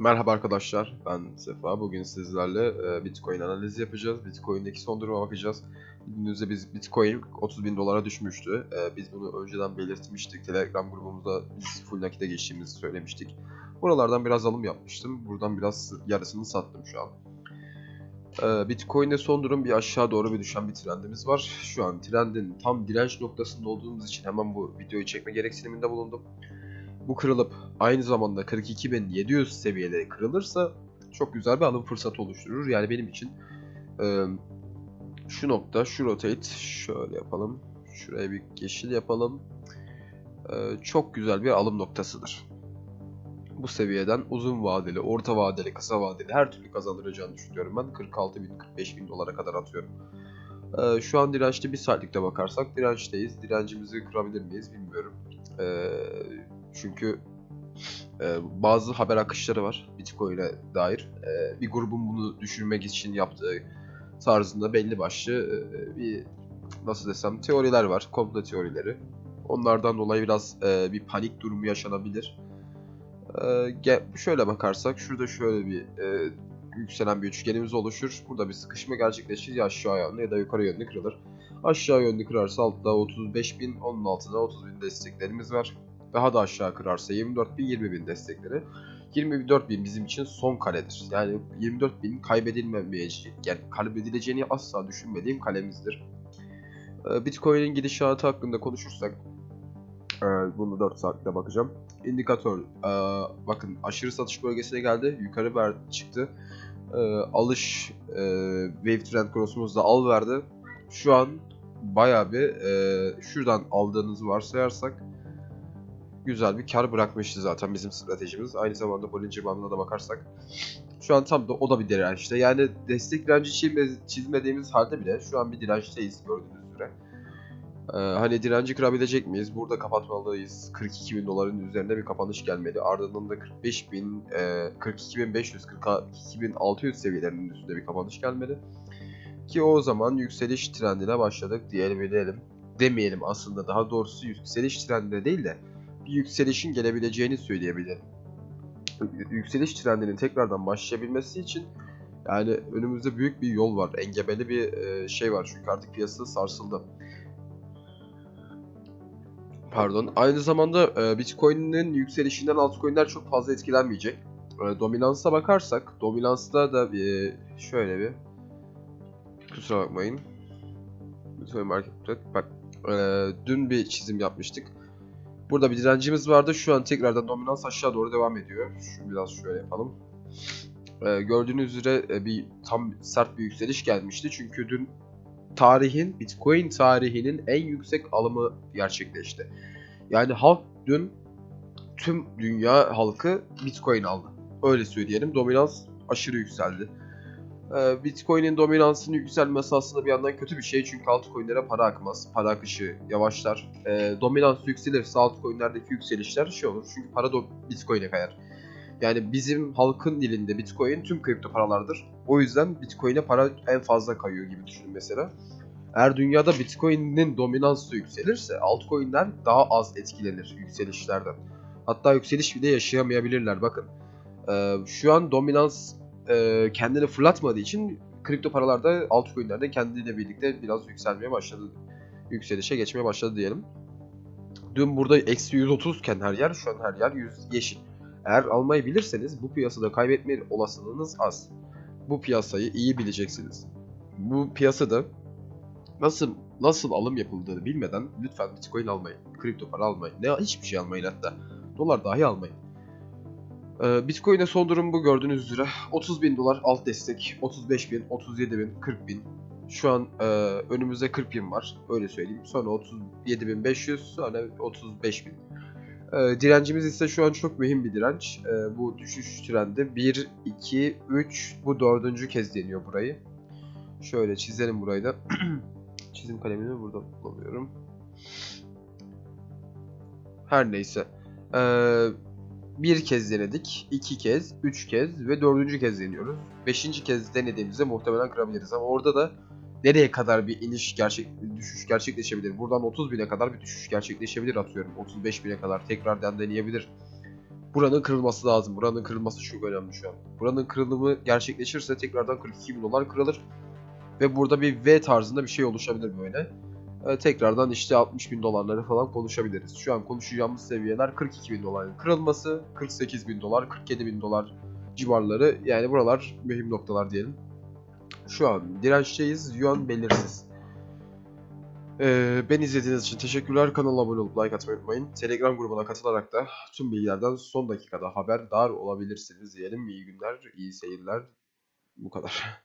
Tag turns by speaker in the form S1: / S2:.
S1: Merhaba arkadaşlar, ben Sefa. Bugün sizlerle e, Bitcoin analizi yapacağız. Bitcoin'deki son duruma bakacağız. Bildiğiniz üzere biz Bitcoin 30 bin dolara düşmüştü. E, Biz bunu önceden belirtmiştik. Telegram grubumuzda biz full nakite geçtiğimizi söylemiştik. Buralardan biraz alım yapmıştım. Buradan biraz yarısını sattım şu an. E, Bitcoin'de son durum bir aşağı doğru bir düşen bir trendimiz var. Şu an trendin tam direnç noktasında olduğumuz için hemen bu videoyu çekme gereksiniminde bulundum bu kırılıp aynı zamanda 42.700 seviyede kırılırsa çok güzel bir alım fırsatı oluşturur. Yani benim için e, şu nokta, şu rotate şöyle yapalım. Şuraya bir yeşil yapalım. E, çok güzel bir alım noktasıdır. Bu seviyeden uzun vadeli, orta vadeli, kısa vadeli her türlü kazandıracağını düşünüyorum ben. 46.000, 45.000 dolara kadar atıyorum. E, şu an dirençte bir saatlikte bakarsak dirençteyiz. Direncimizi kırabilir miyiz bilmiyorum. E, çünkü e, bazı haber akışları var Bitcoin'e dair. E, bir grubun bunu düşürmek için yaptığı tarzında belli başlı e, bir nasıl desem teoriler var. Komplo teorileri. Onlardan dolayı biraz e, bir panik durumu yaşanabilir. E, şöyle bakarsak şurada şöyle bir e, yükselen bir üçgenimiz oluşur. Burada bir sıkışma gerçekleşir ya aşağı yönlü ya da yukarı yönlü kırılır. Aşağı yönlü kırarsa altta 35.000, onun altında 30.000 desteklerimiz var daha da aşağı kırarsa 24 bin 20 bin destekleri. 24 bin bizim için son kaledir. Yani 24 bin kaybedilmemeyecek, yani kaybedileceğini asla düşünmediğim kalemizdir. Ee, Bitcoin'in gidişatı hakkında konuşursak e, bunu 4 saatte bakacağım. İndikatör e, bakın aşırı satış bölgesine geldi. Yukarı ver, çıktı. E, Alış Wave Trend Cross'umuzda al verdi. Şu an bayağı bir şuradan aldığınızı varsayarsak güzel bir kar bırakmıştı zaten bizim stratejimiz. Aynı zamanda Bollinger Bandı'na da bakarsak şu an tam da o da bir dirençte. Yani destek direnci çizme- çizmediğimiz halde bile şu an bir dirençteyiz gördüğünüz üzere. Ee, hani direnci kırabilecek miyiz? Burada kapatmalıyız. 42 bin doların üzerinde bir kapanış gelmedi. Ardından da 45 bin, e, 42 bin 500, 42 bin 600 seviyelerinin üstünde bir kapanış gelmedi. Ki o zaman yükseliş trendine başladık diyelim Demeyelim aslında daha doğrusu yükseliş trendine değil de bir yükselişin gelebileceğini söyleyebilirim. Yükseliş trendinin tekrardan başlayabilmesi için yani önümüzde büyük bir yol var. Engebeli bir e, şey var çünkü artık piyasa sarsıldı. Pardon. Aynı zamanda e, Bitcoin'in yükselişinden altcoin'ler çok fazla etkilenmeyecek. E, dominansa bakarsak, dominansta da e, şöyle bir kusura bakmayın. Bitcoin Market bak dün bir çizim yapmıştık. Burada bir direncimiz vardı. Şu an tekrardan dominans aşağı doğru devam ediyor. Şu biraz şöyle yapalım. Ee, gördüğünüz üzere e, bir tam sert bir yükseliş gelmişti. Çünkü dün tarihin, Bitcoin tarihinin en yüksek alımı gerçekleşti. Yani halk dün tüm dünya halkı Bitcoin aldı. Öyle söyleyelim. Dominans aşırı yükseldi. Ee, Bitcoin'in dominansının yükselmesi aslında bir yandan kötü bir şey çünkü altcoin'lere para akmaz. Para akışı yavaşlar. Ee, dominans yükselirse altcoin'lerdeki yükselişler şey olur çünkü para da Bitcoin'e kayar. Yani bizim halkın dilinde Bitcoin tüm kripto paralardır. O yüzden Bitcoin'e para en fazla kayıyor gibi düşünün mesela. Eğer dünyada Bitcoin'in dominansı yükselirse altcoin'ler daha az etkilenir yükselişlerden. Hatta yükseliş bile yaşayamayabilirler. Bakın ee, şu an dominans e, kendini fırlatmadığı için kripto paralarda altcoin'lerde kendiyle birlikte biraz yükselmeye başladı. Yükselişe geçmeye başladı diyelim. Dün burada eksi 130 iken her yer şu an her yer 100 yeşil. Eğer almayı bilirseniz bu piyasada kaybetme olasılığınız az. Bu piyasayı iyi bileceksiniz. Bu piyasada nasıl nasıl alım yapıldığını bilmeden lütfen Bitcoin almayın. Kripto para almayın. Ne hiçbir şey almayın hatta. Dolar dahi almayın. Ee, Bitcoin'e son durum bu gördüğünüz üzere. 30 bin dolar alt destek, 35 bin, 37 bin, 40 bin. Şu an e, önümüzde 40 bin var, öyle söyleyeyim. Sonra 37 bin 500, sonra 35 bin. E, direncimiz ise şu an çok mühim bir direnç. E, bu düşüş trendi 1, 2, 3, bu dördüncü kez deniyor burayı. Şöyle çizelim burayı da. Çizim kalemini burada bulamıyorum. Her neyse. Eee bir kez denedik, iki kez, üç kez ve dördüncü kez deniyoruz. Beşinci kez denediğimizde muhtemelen kırabiliriz ama orada da nereye kadar bir iniş gerçek düşüş gerçekleşebilir? Buradan 30 bine kadar bir düşüş gerçekleşebilir atıyorum. 35 bine kadar tekrardan deneyebilir. buranın kırılması lazım. Buranın kırılması çok önemli şu an. Buranın kırılımı gerçekleşirse tekrardan 42 bin dolar kırılır. Ve burada bir V tarzında bir şey oluşabilir böyle. Ee, tekrardan işte 60 bin dolarları falan konuşabiliriz. Şu an konuşacağımız seviyeler 42 bin doların kırılması, 48 bin dolar, 47 bin dolar civarları. Yani buralar mühim noktalar diyelim. Şu an dirençteyiz. Yuan belirsiz. Ee, beni izlediğiniz için teşekkürler. Kanala abone olup like atmayı unutmayın. Telegram grubuna katılarak da tüm bilgilerden son dakikada haberdar olabilirsiniz diyelim. İyi günler, iyi seyirler. Bu kadar.